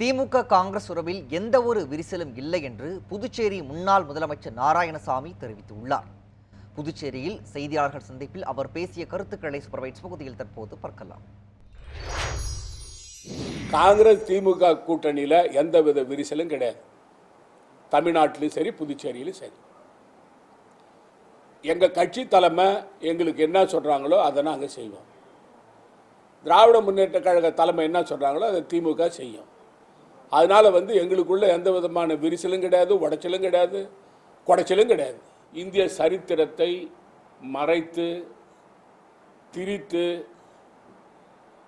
திமுக காங்கிரஸ் உறவில் எந்த ஒரு விரிசலும் இல்லை என்று புதுச்சேரி முன்னாள் முதலமைச்சர் நாராயணசாமி தெரிவித்துள்ளார். புதுச்சேரியில் செய்தியாளர்கள் சந்திப்பில் அவர் பேசிய கருத்துக்களை சூப்பர்வைட்ஸ் பகுதியில் தற்போது பார்க்கலாம். காங்கிரஸ் திமுக கூட்டணியில் எந்தவித விரிசலும் கிடையாது. தமிழ்நாட்டிலும் சரி புதுச்சேரியிலும் சரி. எங்கள் கட்சி தலைமை எங்களுக்கு என்ன சொல்கிறாங்களோ அதை நாங்கள் செய்வோம். திராவிட முன்னேற்ற கழக தலைமை என்ன சொல்கிறாங்களோ அதை திமுக செய்யும். அதனால் வந்து எங்களுக்குள்ளே எந்த விதமான விரிசலும் கிடையாது உடைச்சலும் கிடையாது குடைச்சலும் கிடையாது. இந்திய சரித்திரத்தை மறைத்து திரித்து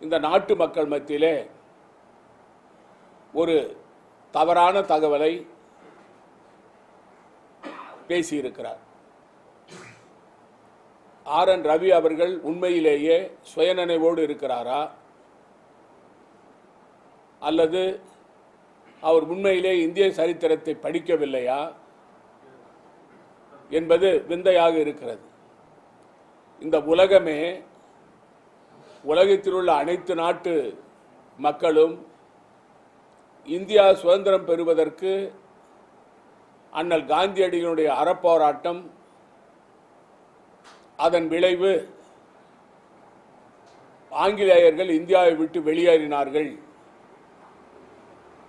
இந்த நாட்டு மக்கள் மத்தியிலே ஒரு தவறான தகவலை பேசியிருக்கிறார். ஆர் என் ரவி அவர்கள் உண்மையிலேயே சுயநினைவோடு இருக்கிறாரா? அல்லது அவர் உண்மையிலே இந்திய சரித்திரத்தை படிக்கவில்லையா? என்பது விந்தையாக இருக்கிறது. இந்த உலகமே உலகத்தில் உள்ள அனைத்து நாட்டு மக்களும் இந்தியா சுதந்திரம் பெறுவதற்கு அண்ணல் காந்தியடிகளுடைய அறப்போராட்டம் அதன் விளைவு ஆங்கிலேயர்கள் இந்தியாவை விட்டு வெளியேறினார்கள்.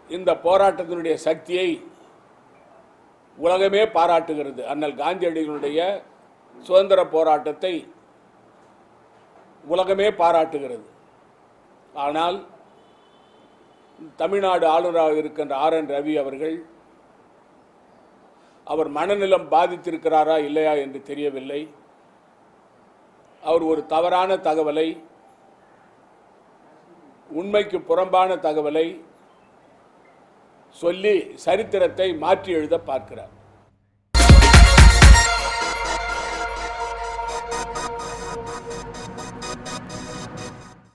இந்த போராட்டத்தினுடைய சக்தியை உலகமே பாராட்டுகிறது. அண்ணல் காந்தியடிகளுடைய சுதந்திர போராட்டத்தை உலகமே பாராட்டுகிறது. ஆனால் தமிழ்நாடு ஆளுநராக இருக்கின்ற ஆர் என் ரவி அவர்கள் அவர் மனநிலம் பாதித்திருக்கிறாரா இல்லையா என்று தெரியவில்லை. அவர் ஒரு தவறான தகவலை உண்மைக்கு புறம்பான தகவலை சொல்லி சரித்திரத்தை மாற்றி எழுத பார்க்கிறார்.